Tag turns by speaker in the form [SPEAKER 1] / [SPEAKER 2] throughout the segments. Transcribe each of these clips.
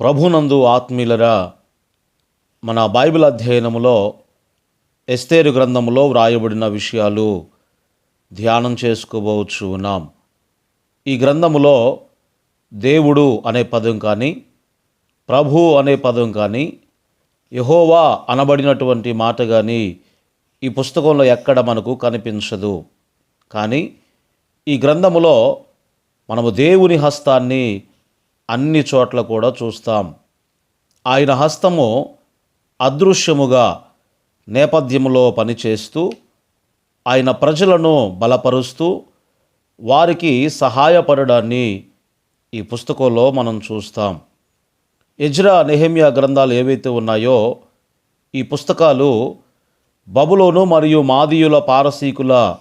[SPEAKER 1] ప్రభునందు ఆత్మీయులరా మన బైబిల్ అధ్యయనములో ఎస్తేరు గ్రంథములో వ్రాయబడిన విషయాలు ధ్యానం చేసుకోవచ్చు ఉన్నాం ఈ గ్రంథములో దేవుడు అనే పదం కానీ ప్రభు అనే పదం కానీ యహోవా అనబడినటువంటి మాట కానీ ఈ పుస్తకంలో ఎక్కడ మనకు కనిపించదు. కానీ ఈ గ్రంథములో మనము దేవుని హస్తాన్ని అన్ని చోట్ల కూడా చూస్తాం. ఆయన హస్తము అదృశ్యముగా నేపథ్యములో పనిచేస్తూ ఆయన ప్రజలను బలపరుస్తూ వారికి సహాయపడడాన్ని ఈ పుస్తకంలో మనం చూస్తాం. ఎజ్రా నెహమ్యా గ్రంథాలు ఏవైతే ఉన్నాయో ఈ పుస్తకాలు బబులోను మరియు మాదీయుల పారసీకుల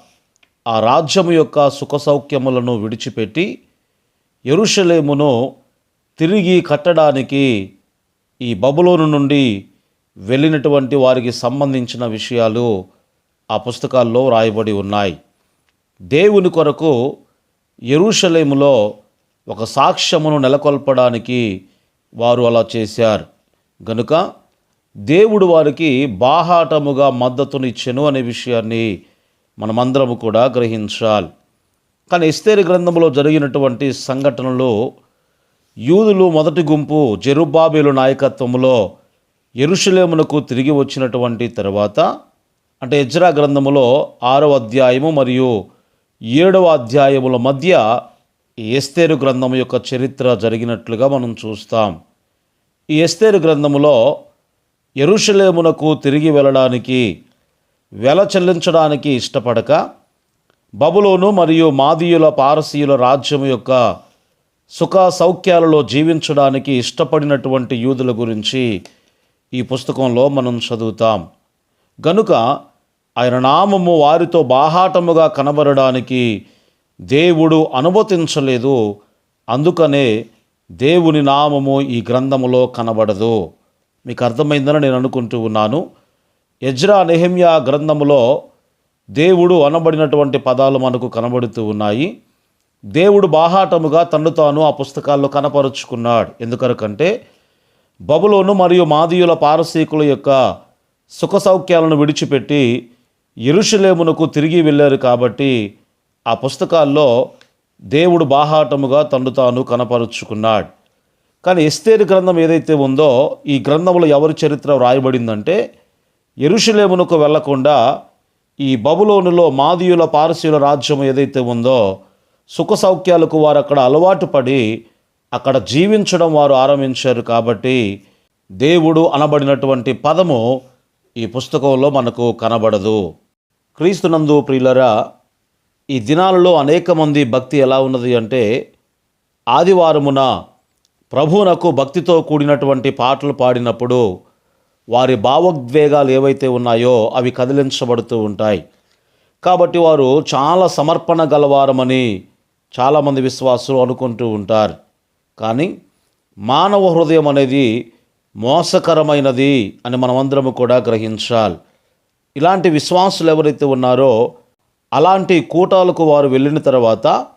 [SPEAKER 1] ఆ రాజ్యము యొక్క సుఖ సౌఖ్యములను విడిచిపెట్టి ఎరుషలేమును తిరిగి కట్టడానికి ఈ బబులోను నుండి వెళ్ళినటువంటి వారికి సంబంధించిన విషయాలు ఆ పుస్తకాల్లో రాయబడి ఉన్నాయి. దేవుని కొరకు యెరూషలేములో ఒక సాక్ష్యమును నెలకొల్పడానికి వారు అలా చేశారు. గనుక దేవుడు వారికి బాహాటముగా మద్దతునిచ్చెను అనే విషయాన్ని మనమందరము కూడా గ్రహించాలి. కానీ ఇస్తేరి గ్రంథంలో జరిగినటువంటి సంఘటనలు యూదులు మొదటి గుంపు జెరుబాబేలు నాయకత్వంలో ఎరుషులేమునకు తిరిగి వచ్చినటువంటి తర్వాత అంటే ఎజ్రా గ్రంథములో ఆరవ అధ్యాయము మరియు ఏడవ అధ్యాయముల మధ్య ఎస్తేరు గ్రంథము యొక్క చరిత్ర జరిగినట్లుగా మనం చూస్తాం. ఈ ఎస్తేరు గ్రంథములో ఎరుషలేమునకు తిరిగి వెళ్ళడానికి వెల చెల్లించడానికి ఇష్టపడక బబులోను మరియు మాదీయుల పారసీయుల రాజ్యం యొక్క సుఖ సౌఖ్యాలలో జీవించడానికి ఇష్టపడినటువంటి యూదుల గురించి ఈ పుస్తకంలో మనం చదువుతాం. గనుక ఆయన నామము వారితో బాహాటముగా కనబడడానికి దేవుడు అనుమతించలేదు. అందుకనే దేవుని నామము ఈ గ్రంథములో కనబడదు. మీకు అర్థమైందని నేను అనుకుంటూ ఉన్నాను. ఎజ్రా నెహమ్యా గ్రంథములో దేవుడు అనబడినటువంటి పదాలు మనకు కనబడుతూ ఉన్నాయి. దేవుడు బాహాటముగా తన్ను తాను ఆ పుస్తకాల్లో కనపరుచుకున్నాడు. ఎందుకనకంటే బబులోను మరియు మాదీయుల పారసీకుల యొక్క సుఖ సౌఖ్యాలను విడిచిపెట్టి ఎరుషులేమునకు తిరిగి వెళ్ళారు కాబట్టి ఆ పుస్తకాల్లో దేవుడు బాహాటముగా తన్ను తాను కనపరుచుకున్నాడు. కానీ ఎస్తేరు గ్రంథం ఏదైతే ఉందో ఈ గ్రంథంలో ఎవరి చరిత్ర వ్రాయబడిందంటే ఎరుషులేమునకు వెళ్ళకుండా ఈ బబులోనులో మాదీయుల పారసీయుల రాజ్యం ఏదైతే ఉందో సుఖ సౌఖ్యాలకు వారు అక్కడ అలవాటు పడి అక్కడ జీవించడం వారు ఆరంభించారు కాబట్టి దేవుడు అనబడినటువంటి పదము ఈ పుస్తకంలో మనకు కనబడదు. క్రీస్తునందు ప్రియులరా ఈ దినాలలో అనేక మంది భక్తి ఎలా ఉన్నది అంటే ఆదివారమున ప్రభువునకు భక్తితో కూడినటువంటి పాటలు పాడినప్పుడు వారి భావోద్వేగాలు ఏవైతే ఉన్నాయో అవి కదిలించబడుతూ ఉంటాయి. కాబట్టి వారు చాలా సమర్పణ గలవారమని చాలామంది విశ్వాసులు అనుకుంటూ ఉంటారు. కానీ మానవ హృదయం అనేది మోసకరమైనది అని మనమందరము కూడా గ్రహించాలి. ఇలాంటి విశ్వాసులు ఎవరైతే ఉన్నారో అలాంటి కూటాలకు వారు వెళ్ళిన తర్వాత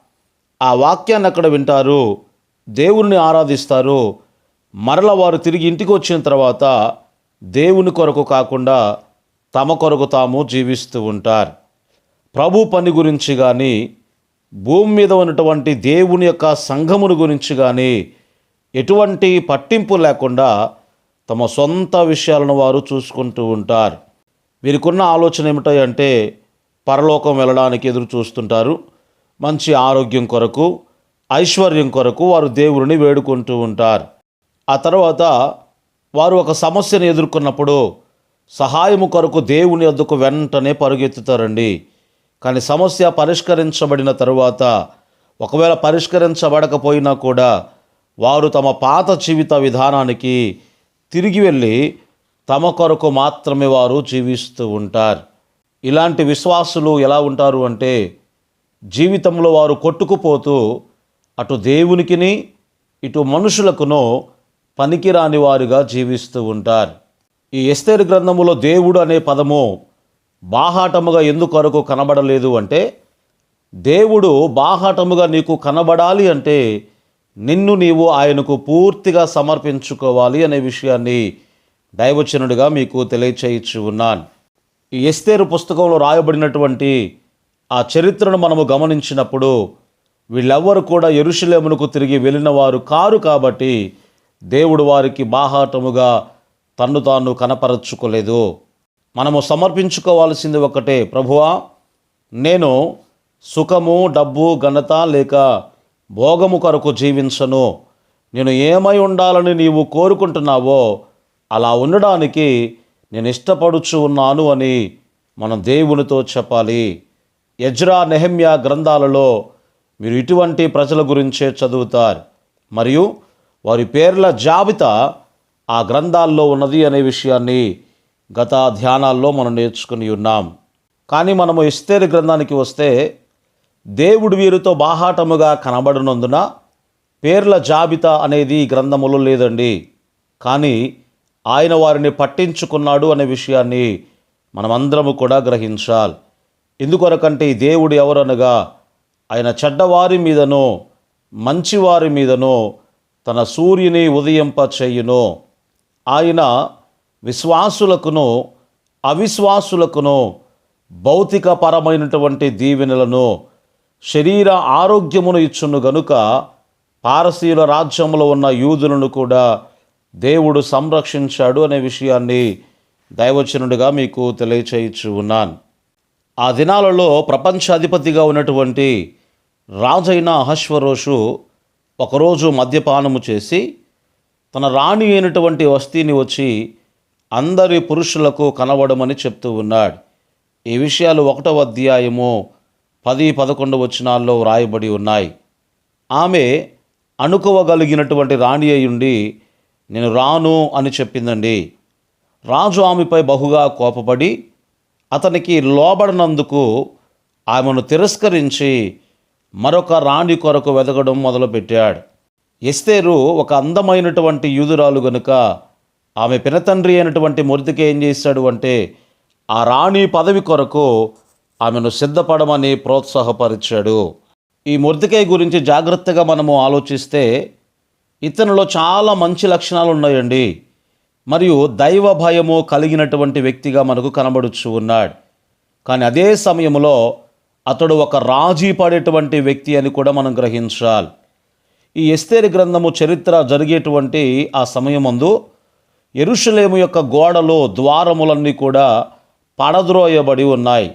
[SPEAKER 1] ఆ వాక్యాన్ని అక్కడ వింటారు? దేవుణ్ణి ఆరాధిస్తారు. మరల వారు తిరిగి ఇంటికి వచ్చిన తర్వాత దేవుని కొరకు కాకుండా తమ కొరకు తాము జీవిస్తూ ఉంటారు. ప్రభు పని గురించి కానీ భూమి మీద ఉన్నటువంటి దేవుని యొక్క సంఘమును గురించి కానీ ఎటువంటి పట్టింపు లేకుండా తమ సొంత విషయాలను వారు చూసుకుంటూ ఉంటారు. వీరికున్న ఆలోచన ఏమిటంటే పరలోకం వెళ్ళడానికి ఎదురు చూస్తుంటారు. మంచి ఆరోగ్యం కొరకు ఐశ్వర్యం కొరకు వారు దేవుడిని వేడుకుంటూ ఉంటారు. ఆ తర్వాత వారు ఒక సమస్యను ఎదుర్కొన్నప్పుడు సహాయము కొరకు దేవుని వద్దకు వెంటనే పరుగెత్తుతారండి. కానీ సమస్య పరిష్కరించబడిన తరువాత ఒకవేళ పరిష్కరించబడకపోయినా కూడా వారు తమ పాత జీవిత విధానానికి తిరిగి వెళ్ళి తమ కొరకు మాత్రమే వారు జీవిస్తూ ఉంటారు. ఇలాంటి విశ్వాసులు ఎలా ఉంటారు అంటే జీవితంలో వారు కొట్టుకుపోతూ అటు దేవునికిని ఇటు మనుషులకును పనికిరాని వారుగా జీవిస్తూ ఉంటారు. ఈ ఎస్తేరు గ్రంథములో దేవుడు అనే పదము బాహాటముగా ఎందుకొరకు కనబడలేదు అంటే దేవుడు బాహాటముగా నీకు కనబడాలి అంటే నిన్ను నీవు ఆయనకు పూర్తిగా సమర్పించుకోవాలి అనే విషయాన్ని దైవచనుడిగా మీకు తెలియచేయించి ఉన్నాను. ఈ ఎస్తేరు పుస్తకంలో రాయబడినటువంటి ఆ చరిత్రను మనము గమనించినప్పుడు వీళ్ళెవ్వరు కూడా ఎరుషులేమునకు తిరిగి వెళ్ళిన వారు కారు కాబట్టి దేవుడు వారికి బాహాటముగా తన్ను తాను కనపరచుకోలేదు. మనము సమర్పించుకోవాల్సింది ఒకటే. ప్రభువా నేను సుఖము డబ్బు ఘనత లేక భోగము కొరకు జీవించను. నేను ఏమై ఉండాలని నీవు కోరుకుంటున్నావో అలా ఉండడానికి నేను ఇష్టపడుచు ఉన్నాను అని మనం దేవునితో చెప్పాలి. యజ్రా నెహమ్యా గ్రంథాలలో మీరు ఇటువంటి ప్రజల గురించే చదువుతారు. మరియు వారి పేర్ల జాబితా ఆ గ్రంథాల్లో ఉన్నది అనే విషయాన్ని గత ధ్యానాల్లో మనం నేర్చుకుని ఉన్నాం. కానీ మనము ఇస్తేరి గ్రంథానికి వస్తే దేవుడు వీరితో బాహాటముగా కనబడినందున పేర్ల జాబితా అనేది ఈ గ్రంథములో లేదండి. కానీ ఆయన వారిని పట్టించుకున్నాడు అనే విషయాన్ని మనమందరము కూడా గ్రహించాలి. ఎందుకొరకంటే ఈ దేవుడు ఎవరనగా ఆయన చెడ్డవారి మీదనో మంచివారి మీదనో తన సూర్యుని ఉదయింప చేయును. ఆయన విశ్వాసులకును అవిశ్వాసులకును భౌతికపరమైనటువంటి దీవెనలను శరీర ఆరోగ్యమును ఇచ్చును గనుక పారసీల రాజ్యంలో ఉన్న యూదులను కూడా దేవుడు సంరక్షించాడు అనే విషయాన్ని దైవచనుడిగా మీకు తెలియచేయచ్చు ఉన్నాను. ఆ దినాలలో ప్రపంచాధిపతిగా ఉన్నటువంటి రాజైన అహశ్వరోషు ఒకరోజు మద్యపానము చేసి తన రాణి అయినటువంటి వస్తీని వచ్చి అందరి పురుషులకు కనబడమని చెప్తూ ఉన్నాడు. ఈ విషయాలు ఒకటవ అధ్యాయము పది పదకొండు వచనాల్లో వ్రాయబడి ఉన్నాయి. ఆమె అణుకోవగలిగినటువంటి రాణి అయ్యుండి నేను రాను అని చెప్పిందండి. రాజు ఆమెపై బహుగా కోపపడి అతనికి లోబడినందుకు ఆమెను తిరస్కరించి మరొక రాణి కొరకు వెతకడం మొదలుపెట్టాడు. ఎస్తేరు ఒక అందమైనటువంటి యూదురాలు గనుక ఆమె పినతండ్రి అయినటువంటి మొరితికి ఏం చేశాడు అంటే ఆ రాణి పదవి కొరకు ఆమెను సిద్ధపడమని ప్రోత్సాహపరిచాడు. ఈ మొరితికాయ గురించి జాగ్రత్తగా మనము ఆలోచిస్తే ఇతనిలో చాలా మంచి లక్షణాలు ఉన్నాయండి. మరియు దైవ భయము కలిగినటువంటి వ్యక్తిగా మనకు కనబడుచు ఉన్నాడు. కానీ అదే సమయంలో అతడు ఒక రాజీ పడేటువంటి వ్యక్తి అని కూడా మనం గ్రహించాలి. ఈ ఎస్తేరి గ్రంథము చరిత్ర జరిగేటువంటి ఆ సమయమందు ఎరుషలేము యొక్క గోడలో ద్వారములన్నీ కూడా పడద్రోయబడి ఉన్నాయి.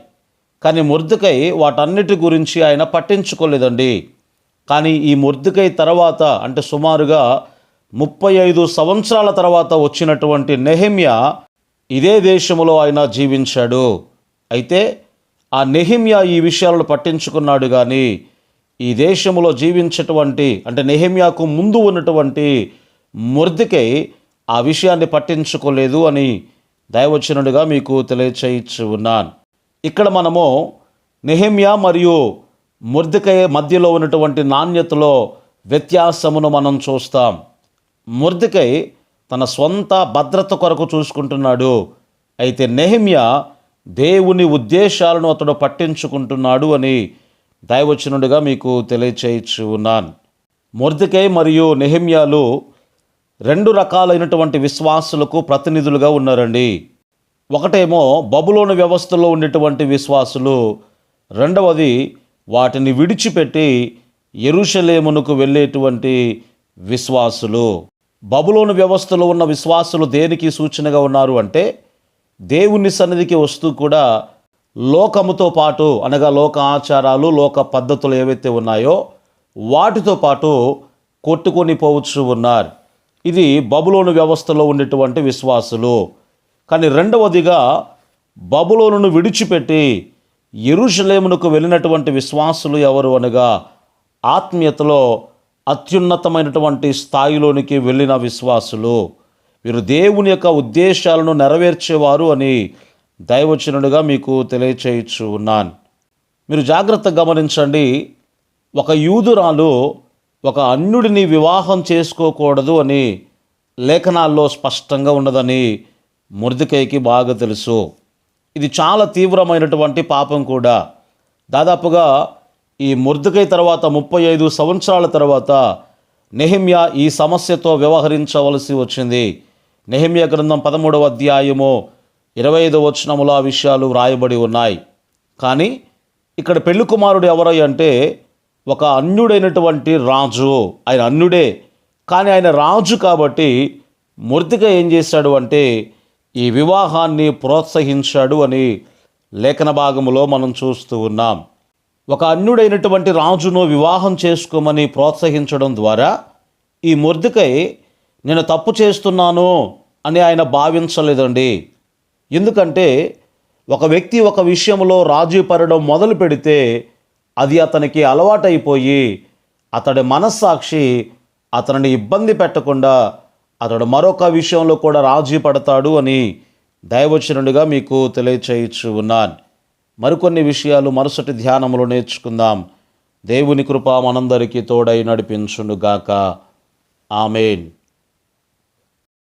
[SPEAKER 1] కానీ ముర్దుకై వాటన్నిటి గురించి ఆయన పట్టించుకోలేదండి. కానీ ఈ ముర్దుకై తర్వాత అంటే సుమారుగా ముప్పై ఐదు సంవత్సరాల తర్వాత వచ్చినటువంటి నెహిమ్య ఇదే దేశములో ఆయన జీవించాడు. అయితే ఆ నెహిమ్య ఈ విషయాలను పట్టించుకున్నాడు కానీ ఈ దేశంలో జీవించేటువంటి అంటే నెహిమ్యాకు ముందు ఉన్నటువంటి ముర్దికై ఆ విషయాన్ని పట్టించుకోలేదు అని దైవచనుడిగా మీకు తెలియచేయచ్చు ఉన్నాను. ఇక్కడ మనము నెహమ్యా మరియు ముర్దికై మధ్యలో ఉన్నటువంటి నాణ్యతలో వ్యత్యాసమును మనం చూస్తాం. ముర్దికై తన సొంత భద్రత కొరకు చూసుకుంటున్నాడు. అయితే నెహిమ్యా దేవుని ఉద్దేశాలను అతడు పట్టించుకుంటున్నాడు అని దయవచ్చినడుగా మీకు తెలియచేయచ్చు ఉన్నాను. ముర్దికై మరియు నెహిమ్యాలు రెండు రకాలైనటువంటి విశ్వాసులకు ప్రతినిధులుగా ఉన్నారండి. ఒకటేమో బబులోని వ్యవస్థలో ఉండేటువంటి విశ్వాసులు. రెండవది వాటిని విడిచిపెట్టి ఎరుషలేమునకు వెళ్ళేటువంటి విశ్వాసులు. బబులోని వ్యవస్థలో ఉన్న విశ్వాసులు దేనికి సూచనగా ఉన్నారు అంటే దేవుని సన్నిధికి వస్తూ కూడా లోకముతో పాటు అనగా లోక ఆచారాలు లోక పద్ధతులు ఏవైతే ఉన్నాయో వాటితో పాటు కొట్టుకొని పోవచ్చు ఉన్నారు. ఇది బబులోను వ్యవస్థలో ఉండేటువంటి విశ్వాసులు. కానీ రెండవదిగా బబులోనును విడిచిపెట్టి ఎరుషలేమునకు వెళ్ళినటువంటి విశ్వాసులు ఎవరు అనగా ఆత్మీయతలో అత్యున్నతమైనటువంటి స్థాయిలోనికి వెళ్ళిన విశ్వాసులు. వీరు దేవుని యొక్క ఉద్దేశాలను నెరవేర్చేవారు అని దైవచనుడిగా మీకు తెలియచేయచ్చు ఉన్నాను. మీరు జాగ్రత్త గమనించండి ఒక యూదురాలు ఒక అన్యుడిని వివాహం చేసుకోకూడదు అని లేఖనాల్లో స్పష్టంగా ఉన్నదని మురదికైకి బాగా తెలుసు. ఇది చాలా తీవ్రమైనటువంటి పాపం కూడా. దాదాపుగా ఈ ముర్దుకై తర్వాత ముప్పై ఐదు సంవత్సరాల తర్వాత నెహిమ్యా ఈ సమస్యతో వ్యవహరించవలసి వచ్చింది. నెహిమ్య గ్రంథం పదమూడవ అధ్యాయము ఇరవై ఐదు వచనములో ఆ విషయాలు వ్రాయబడి ఉన్నాయి. కానీ ఇక్కడ పెళ్ళి కుమారుడు ఎవరై అంటే ఒక అన్యుడైనటువంటి రాజు. ఆయన అన్యుడే. కానీ ఆయన రాజు కాబట్టి మూర్తిక ఏం చేశాడు అంటే ఈ వివాహాన్ని ప్రోత్సహించాడు అని లేఖన భాగములో మనం చూస్తూ ఉన్నాం. ఒక అన్యుడైనటువంటి రాజును వివాహం చేసుకోమని ప్రోత్సహించడం ద్వారా ఈ ముర్దికై నేను తప్పు చేస్తున్నాను అని ఆయన భావించలేదండి. ఎందుకంటే ఒక వ్యక్తి ఒక విషయంలో రాజీ పడడం మొదలు పెడితే అది అతనికి అలవాటైపోయి అతడి మనస్సాక్షి అతనిని ఇబ్బంది పెట్టకుండా అతడు మరొక విషయంలో కూడా రాజీ పడతాడు అని దైవచనుడిగా మీకు తెలియచేయచ్చు ఉన్నాను. మరికొన్ని విషయాలు మరుసటి ధ్యానంలో నేర్చుకుందాం. దేవుని కృప మనందరికీ తోడై నడిపించునుగాక. ఆమెన్.